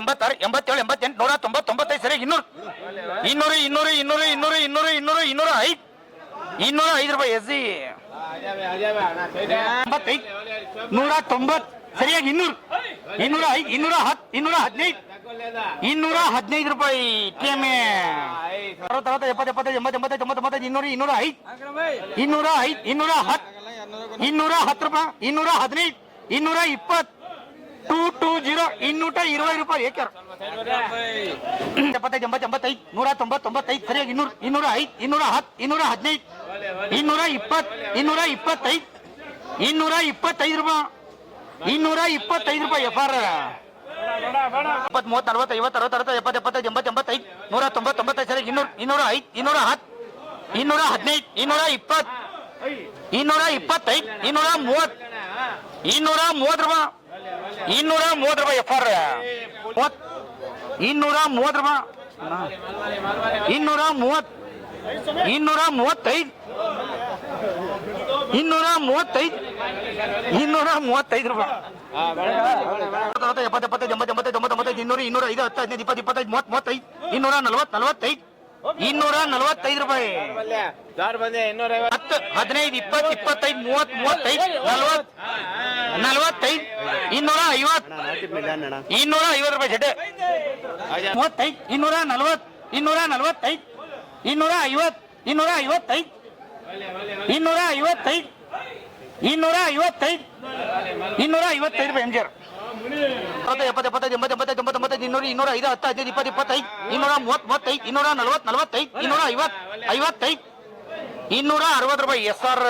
ಎಂಬತ್ತಾರು, ಎಂಬತ್ತೇಳು, ಎಂಬತ್ತೆಂಟು, ನೂರ ತೊಂಬತ್ತೊಂಬತ್ತೈದು ಸರಿ, ಇನ್ನೂರು. ಇನ್ನೂರು ಇನ್ನೂರು ಇನ್ನೂರು ಇನ್ನೂರು ಇನ್ನೂರು ಇನ್ನೂರು, ಇನ್ನೂರ ಐದು ಇನ್ನೂರ ಐದು ರೂಪಾಯಿ, ಎಸ್ ಸಿ ಎಂಬತ್ತೈದು, ನೂರ ತೊಂಬತ್ತು, ಸರಿಯಾಗಿ ಇನ್ನೂರು. ಇನ್ನೂರ ಐದು, ಇನ್ನೂರ ಹತ್ತು, ಇನ್ನೂರ ಹದಿನೈದು. ಇನ್ನೂರ ಹದಿನೈದು ರೂಪಾಯಿ ಟಿ ಎಂ ಎ ಅರವತ್ತು ಅರವತ್ತು ಎಪ್ಪತ್ತು, ಎಪ್ಪತ್ತೈದು, ಎಂಬತ್ತು, ಎಂಬತ್ತೈದು ತೊಂಬತ್ತೊಂಬತ್ತೈದು ಇನ್ನೂರು, ಇನ್ನೂರ ಐದು. ಇನ್ನೂರ ಐದು, ಇನ್ನೂರ ಹತ್ತು. ಇನ್ನೂರ ಹತ್ತು ರೂಪಾಯಿ, ಇನ್ನೂರ ಹದಿನೈದು, ಇನ್ನೂರ ಇಪ್ಪತ್ತು. ಟೂ ಟೂ ಜೀರೋ ಇನ್ನೂಟ ಇರುವೈ ರೂಪಾಯಿ ಏಕ್ಯಾರ ಎಪ್ಪತ್ತೈದು ಎಂಬತ್ತು, ಎಂಬತ್ತೈದು, ನೂರ ತೊಂಬತ್ತೊಂಬತ್ತೈದು, ಸರಿಯಾಗಿ ಇನ್ನೂರು, ಇನ್ನೂರ ಐದು, ಇನ್ನೂರ ಹತ್ತು, ಇನ್ನೂರ ಹದಿನೈದು, ಇನ್ನೂರ ಇಪ್ಪತ್ತು, ಇನ್ನೂರ ಇಪ್ಪತ್ತೈದು ಇನ್ನೂರ ಇಪ್ಪತ್ತೈದು ರೂಪಾಯಿ, ಇನ್ನೂರ ಇಪ್ಪತ್ತೈದು ರೂಪಾಯಿ ಎಫ್ ಆರ್ ಇಪ್ಪತ್ತು ಮೂವತ್ತು ನಲ್ವತ್ತು ಐವತ್ತು, ಅರವತ್ತು ಅರವತ್ತು, ಎಪ್ಪತ್ತು, ಎಪ್ಪತ್ತೈದು, ಎಂಬತ್ತು, ಎಂಬತ್ತೈದು, ನೂರ ತೊಂಬತ್ತೊಂಬತ್ತೈದು, ಸರಿಯಾಗಿ ಇನ್ನೂರ ಇನ್ನೂರ ಐದು, ಇನ್ನೂರ ಹತ್ತು, ಇನ್ನೂರ ಹದಿನೈದು, ಇನ್ನೂರ ಇಪ್ಪತ್ತು, ಇನ್ನೂರ ಇಪ್ಪತ್ತೈದು, ಇನ್ನೂರ ಮೂವತ್ತು ಇನ್ನೂರ ಮೂವತ್ತು ರೂಪಾಯಿ. ಇನ್ನೂರ ಮೂವತ್ತು ರೂಪಾಯಿ ಎಫ್ ಆರ್. ಇನ್ನೂರ ಮೂವತ್ತು ರೂಪಾಯಿ. ಇನ್ನೂರ ಮೂವತ್ತು ಇನ್ನೂರ ಮೂವತ್ತೈದು ಇನ್ನೂರ ಮೂವತ್ತೈದು ಇನ್ನೂರ ಮೂವತ್ತೈದು ರೂಪಾಯಿ. ಎಪ್ಪತ್ತು ಎಪ್ಪತ್ತೈದು ಎಂಬತ್ತು ಎಂಬತ್ತೈದು ಒಂಬತ್ತು ಒಂಬತ್ತೈದು ಇನ್ನೂರ ಐದು ಹತ್ತು ಹದಿನೈದು ಇಪ್ಪತ್ತು ಇಪ್ಪತ್ತೈದು ಮೂವತ್ತು ಮೂವತ್ತೈದು ಇನ್ನೂರ ನಲವತ್ತು ನಲವತ್ತೈದು ಇನ್ನೂರ ನಲವತ್ತೈದು ರೂಪಾಯಿ. ಹತ್ತು ಹದಿನೈದು ಇಪ್ಪತ್ತು ಇಪ್ಪತ್ತೈದು ಮೂವತ್ತು ಮೂವತ್ತೈದು ನಲವತ್ತು ನಲವತ್ತೈದು ಇನ್ನೂರ ಐವತ್ ಇನ್ನೂರ ಐವತ್ತು ರೂಪಾಯಿ ಜಡೆ ಮೂವತ್ತೈದು ಇನ್ನೂರ ನಲ್ವತ್ ಇನ್ನೂರ ನಲ್ವತ್ತೈದು ಇನ್ನೂರ ಐವತ್ ಇನ್ನೂರ ಐವತ್ತೈದು ಇನ್ನೂರ ಐವತ್ತೈದು ಇನ್ನೂರ ಐವತ್ತೈದು ಇನ್ನೂರ ಐವತ್ತೈದು ರೂಪಾಯಿ ಎಂಜಿಆರ್ ಜಿ ಆರ್ ಅರವತ್ತು ಎಪ್ಪತ್ತು ಎಪ್ಪತ್ತೈದು ಎಂಬತ್ತು ಎಂಬತ್ತೈದು ತೊಂಬತ್ತೊಂಬತ್ತೈದು ಇನ್ನೂರು ಇನ್ನೂರ ಐದು ಹತ್ತು ಹದಿನೈದು ಇಪ್ಪತ್ತು ಇಪ್ಪತ್ತೈದು ಇನ್ನೂರ ಮೂವತ್ತು ಮೂವತ್ತೈದು ಇನ್ನೂರ ನಲವತ್ತು ನಲವತ್ತೈದು ಇನ್ನೂರ ಐವತ್ ಐವತ್ತೈದು ಇನ್ನೂರ ಅರವತ್ತು ರೂಪಾಯಿ. S R